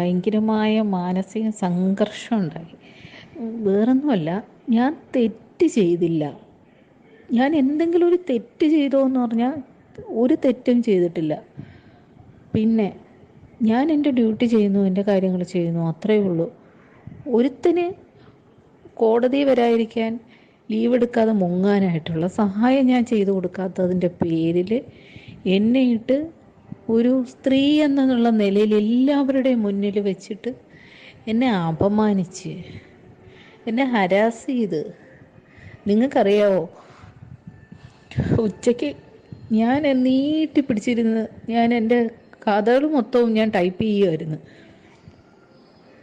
ഭയങ്കരമായ മാനസിക സംഘർഷം ഉണ്ടായി. വേറൊന്നുമല്ല ഞാൻ തെറ്റ് ചെയ്തില്ല. ഞാൻ എന്തെങ്കിലും ഒരു തെറ്റ് ചെയ്തോ എന്ന് പറഞ്ഞാൽ ഒരു തെറ്റും ചെയ്തിട്ടില്ല. പിന്നെ ഞാൻ എന്റെ ഡ്യൂട്ടി ചെയ്യുന്നു എന്റെ കാര്യങ്ങൾ ചെയ്യുന്നു അത്രയേ ഉള്ളൂ. ഒരുത്തിന് കോടതി വരായിരിക്കാൻ ലീവ് എടുക്കാതെ മുങ്ങാനായിട്ടുള്ള സഹായം ഞാൻ ചെയ്തു കൊടുക്കാത്തതിന്റെ പേരിൽ എന്നെ ഇട്ട് ഒരു സ്ത്രീ എന്നുള്ള നിലയിൽ എല്ലാവരുടെയും മുന്നിൽ വെച്ചിട്ട് എന്നെ അപമാനിച്ച് എന്നെ ഹരാസ് ചെയ്ത്. നിങ്ങൾക്കറിയാവോ? ഉച്ചയ്ക്ക് ഞാൻ നീട്ടി പിടിച്ചിരുന്ന് ഞാൻ എന്റെ കഥകൾ മൊത്തവും ഞാൻ ടൈപ്പ് ചെയ്യുമായിരുന്നു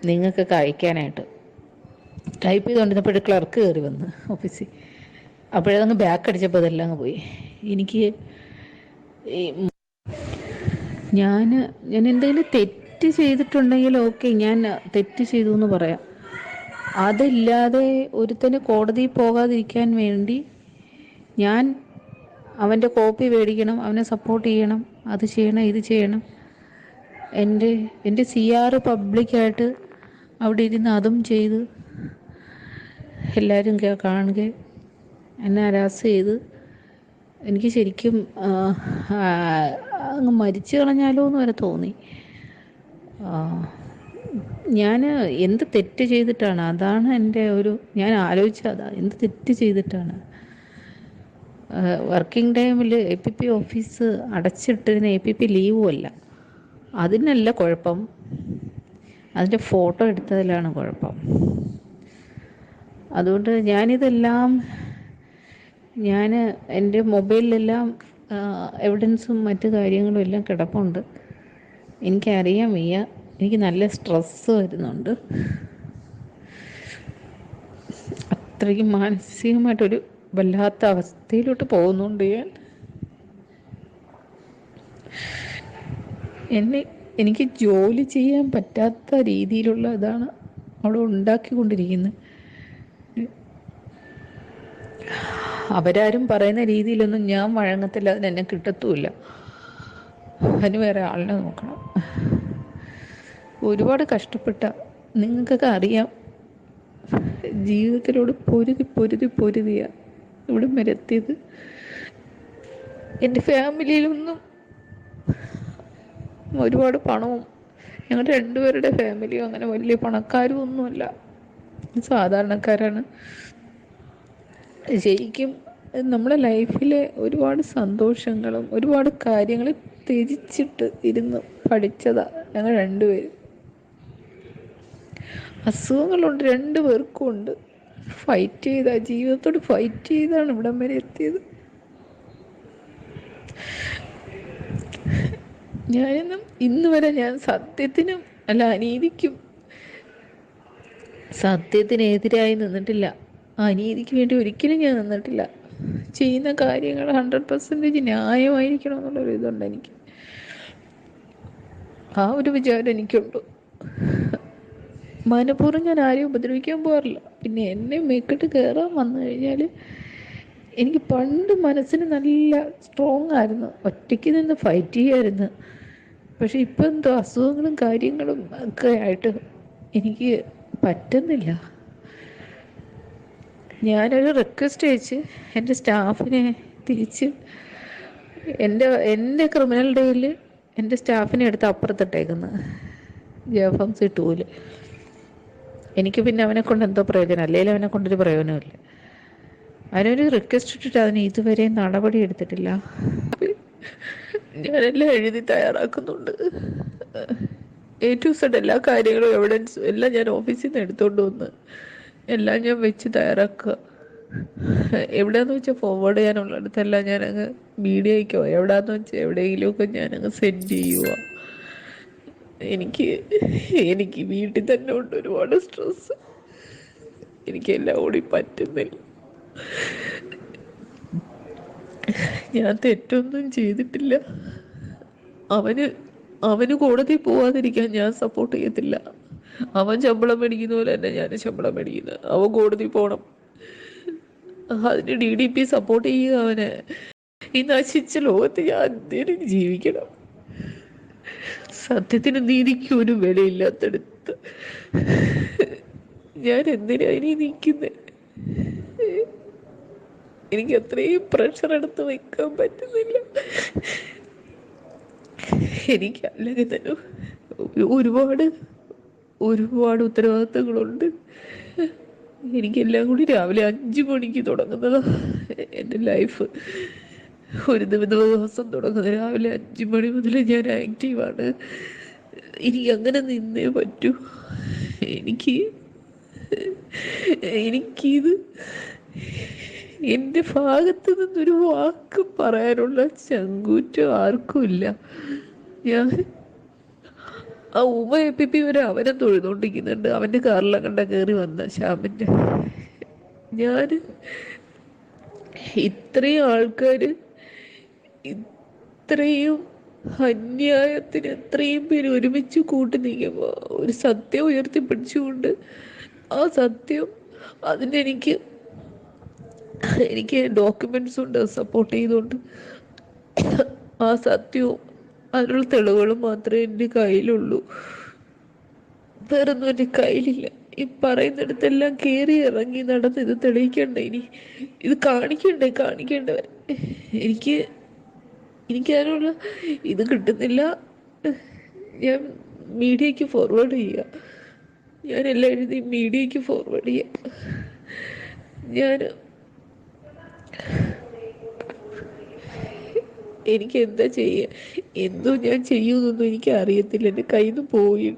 നിങ്ങൾക്ക് അയക്കാനായിട്ട്. ടൈപ്പ് ചെയ്തുകൊണ്ടിരുന്നപ്പോഴേ ക്ലർക്ക് കയറി വന്ന് ഓഫീസിൽ അപ്പോഴതങ്ങ് ബാക്ക് അടിച്ചപ്പോൾ അതെല്ലാം അങ്ങ് പോയി. എനിക്ക് ഈ ഞാൻ ഞാൻ എന്തെങ്കിലും തെറ്റ് ചെയ്തിട്ടുണ്ടെങ്കിൽ ഓക്കെ ഞാൻ തെറ്റ് ചെയ്തു എന്ന് പറയാം. അതില്ലാതെ ഒരുത്തന് കോടതിയിൽ പോകാതിരിക്കാൻ വേണ്ടി ഞാൻ അവന്റെ കോപ്പി മേടിക്കണം അവനെ സപ്പോർട്ട് ചെയ്യണം അത് ചെയ്യണം ഇത് ചെയ്യണം. എന്റെ എന്റെ സി ആർ പബ്ലിക്കായിട്ട് അവിടെ ഇരുന്ന് അതും ചെയ്ത് എല്ലാവരും കാണുക എന്നെ ഹരാസ് ചെയ്ത് എനിക്ക് ശരിക്കും അങ്ങ് മരിച്ചു കളഞ്ഞാലോ എന്ന് വരെ തോന്നി. ഞാൻ എന്ത് തെറ്റ് ചെയ്തിട്ടാണ് അതാണ് എന്റെ ഒരു ഞാൻ ആലോചിച്ച അതാ എന്ത് തെറ്റ് ചെയ്തിട്ടാണ്? വർക്കിംഗ് ടൈമിൽ എ പി പി ഓഫീസ് അടച്ചിട്ടതിന് എ പി പി ലീവും അല്ല. അതിനല്ല കുഴപ്പം. അതിന്റെ ഫോട്ടോ എടുത്തതിലാണ് കുഴപ്പം. അതുകൊണ്ട് ഞാനിതെല്ലാം ഞാൻ എന്റെ മൊബൈലിലെല്ലാം എവിഡൻസും മറ്റു കാര്യങ്ങളും എല്ലാം കിടപ്പുണ്ട്. എനിക്കറിയാൻ വയ്യ. എനിക്ക് നല്ല സ്ട്രെസ്സ് വരുന്നുണ്ട്. അത്രയ്ക്കും മാനസികമായിട്ടൊരു വല്ലാത്ത അവസ്ഥയിലോട്ട് പോകുന്നുണ്ട് ഞാൻ എന്നെ എനിക്ക് ജോലി ചെയ്യാൻ പറ്റാത്ത രീതിയിലുള്ള ഇതാണ് അവിടെ ഉണ്ടാക്കിക്കൊണ്ടിരിക്കുന്നത്. അവരാരും പറയുന്ന രീതിയിലൊന്നും ഞാൻ വഴങ്ങത്തില്ല അതിന് എന്നെ കിട്ടത്തുമില്ല. അതിന് വേറെ ആളിനെ നോക്കണം. ഒരുപാട് കഷ്ടപ്പെട്ട നിങ്ങൾക്കൊക്കെ അറിയാം ജീവിതത്തിലോട് പൊരുതി പൊരുതി പൊരുതിയ ഇവിടെ വരെ എന്റെ ഫാമിലിയിലൊന്നും ഒരുപാട് പണവും ഞങ്ങൾ രണ്ടുപേരുടെ ഫാമിലിയും അങ്ങനെ വലിയ പണക്കാരും ഒന്നുമല്ല. സാധാരണക്കാരാണ്. ശരിക്കും നമ്മളെ ലൈഫിലെ ഒരുപാട് സന്തോഷങ്ങളും ഒരുപാട് കാര്യങ്ങൾ ത്യജിച്ചിട്ട് ഇരുന്ന് പഠിച്ചതാ ഞങ്ങൾ രണ്ടുപേരും. അസുഖങ്ങളുണ്ട് രണ്ടു പേർക്കും ഉണ്ട്. ഫൈറ്റ് ചെയ്ത ജീവിതത്തോട് ഫൈറ്റ് ചെയ്താണ് ഇവിടം വരെ എത്തിയത്. ഞാനിന്നും ഇന്ന് വരെ ഞാൻ സത്യത്തിനും അല്ല അനീതിക്കും സത്യത്തിനെതിരായി നിന്നിട്ടില്ല. അനീതിക്ക് വേണ്ടി ഒരിക്കലും ഞാൻ നിന്നിട്ടില്ല. ചെയ്യുന്ന കാര്യങ്ങൾ ഹൺഡ്രഡ് പെർസെന്റേജ് ന്യായമായിരിക്കണം എന്നുള്ളൊരു ഇതുണ്ട് എനിക്ക്. ആ ഒരു വിചാരം എനിക്കുണ്ട്. മനഃപൂർവം ഞാൻ ആരെയും ഉപദ്രവിക്കാൻ പോകാറില്ല. പിന്നെ എന്നെ മേക്കിട്ട് കയറാൻ വന്നു കഴിഞ്ഞാൽ എനിക്ക് പണ്ട് മനസ്സിന് നല്ല സ്ട്രോങ് ആയിരുന്നു. ഒറ്റയ്ക്ക് നിന്ന് ഫൈറ്റ് ചെയ്യായിരുന്നു. പക്ഷെ ഇപ്പം എന്തോ അസുഖങ്ങളും കാര്യങ്ങളും ഒക്കെ ആയിട്ട് എനിക്ക് പറ്റുന്നില്ല. ഞാനൊരു റിക്വസ്റ്റ് അയച്ച് എന്റെ സ്റ്റാഫിനെ തിരിച്ച് എന്റെ എന്റെ ക്രിമിനൽ ഡേയിൽ എന്റെ സ്റ്റാഫിനെ എടുത്ത് അപ്പുറത്തിട്ടേക്കുന്ന. ജഫം സി ടൂൽ. എനിക്ക് പിന്നെ അവനെ കൊണ്ട് എന്തോ പ്രയോജനം അല്ലെങ്കിൽ അവനെ കൊണ്ടൊരു പ്രയോജനമില്ല അവനൊരു റിക്വസ്റ്റ് ഇട്ടിട്ട് അതിന് ഇതുവരെ നടപടി എടുത്തിട്ടില്ല. ഞാനെല്ലാം എഴുതി തയ്യാറാക്കുന്നുണ്ട്. എ ടു സെഡ് എല്ലാ കാര്യങ്ങളും എവിഡൻസും എല്ലാം ഞാൻ ഓഫീസിൽ നിന്ന് എടുത്തുകൊണ്ട് വന്ന്. എല്ലാം ഞാൻ വെച്ച് തയ്യാറാക്കുക. എവിടെയാന്ന് വെച്ചാൽ ഫോർവേഡ് ചെയ്യാനുള്ളിടത്തെല്ലാം ഞാനങ്ങ് മീഡിയയ്ക്കോ എവിടെയാന്ന് വെച്ചാൽ എവിടെയെങ്കിലുമൊക്കെ അങ്ങ് സെൻഡ് ചെയ്യുക എനിക്ക് എനിക്ക് വീട്ടിൽ തന്നെ ഉണ്ട് ഒരുപാട് സ്ട്രെസ് എനിക്ക് എല്ലാം കൂടി പറ്റുന്നില്ല. ഞാൻ തെറ്റൊന്നും ചെയ്തിട്ടില്ല. അവന് അവന് കോടതി പോവാതിരിക്കാൻ ഞാൻ സപ്പോർട്ട് ചെയ്യത്തില്ല. അവൻ ശമ്പളം മേടിക്കുന്ന പോലെ തന്നെ ഞാൻ ശമ്പളം മേടിക്കുന്നത്. അവൻ കോടതി പോണം. അതിന് ഡി ഡി പി സപ്പോർട്ട് ചെയ്യുക അവനെ. ഈ നശിച്ച ലോകത്ത് ഞാൻ എന്തിനും ജീവിക്കണം. സത്യത്തിന് നീതിക്ക് ഒരു വിലയില്ലാത്തടുത്ത് ഞാൻ എന്തിനാ ഇനി നിൽക്കുന്നത് എനിക്ക് അത്രയും പ്രഷർ എടുത്ത് വെക്കാൻ പറ്റുന്നില്ല. എനിക്ക് അല്ലെങ്കിൽ തന്നെ ഒരുപാട് ഒരുപാട് ഉത്തരവാദിത്തങ്ങളുണ്ട്. എനിക്കെല്ലാം കൂടി രാവിലെ അഞ്ച് മണിക്ക് തുടങ്ങുന്നതാ എന്റെ ലൈഫ്. ഒരു ദിവസം തുടങ്ങുന്നത് രാവിലെ അഞ്ച് മണി മുതൽ ഞാൻ ആക്റ്റീവാണ് എനിക്ക് അങ്ങനെ നിന്നേ പറ്റൂ. എനിക്ക് എനിക്കിത് എന്റെ ഭാഗത്ത് നിന്നൊരു വാക്ക് പറയാനുള്ള ചങ്കൂറ്റം ആർക്കുമില്ല ഞാൻ ആ പി എപ്പിപ്പി വരെ അവനെ തൊഴുതോണ്ടിരിക്കുന്നുണ്ട്. അവന്റെ കാറിലെ കണ്ട കയറി വന്ന ശ്യാമിന്റെ ഞാൻ ഇത്രയും ആൾക്കാര് ഇത്രയും അന്യായത്തിന് ഇത്രയും പേര് ഒരുമിച്ച് കൂട്ടി നിൽക്കുമ്പോൾ ഒരു സത്യം ഉയർത്തിപ്പിടിച്ചുകൊണ്ട് ആ സത്യം അതിനെനിക്ക് എനിക്ക് ഡോക്യുമെന്റ്സ് ഉണ്ട് സപ്പോർട്ട് ചെയ്തുകൊണ്ട് ആ സത്യവും അതിനുള്ള തെളിവുകളും മാത്രമേ എന്റെ കയ്യിലുള്ളൂ. വേറൊന്നും എന്റെ കയ്യിലില്ല. ഈ പറയുന്നിടത്തെല്ലാം കയറി ഇറങ്ങി നടന്ന് ഇത് തെളിയിക്കണ്ടേ ഇനി? ഇത് കാണിക്കണ്ടേ? കാണിക്കേണ്ടവർ എനിക്ക് എനിക്ക് അതിനുള്ള ഇത് കിട്ടുന്നില്ല. ഞാൻ മീഡിയയ്ക്ക് ഫോർവേഡ് ചെയ്യുക ഞാൻ എല്ലാം എഴുതി മീഡിയയ്ക്ക് ഫോർവേഡ് ചെയ്യാം. ഞാൻ എനിക്ക് എന്താ ചെയ്യുക എന്തോ ഞാൻ ചെയ്യുമെന്നൊന്നും എനിക്ക് അറിയത്തില്ല എന്റെ കയ്യിൽ നിന്ന് പോയി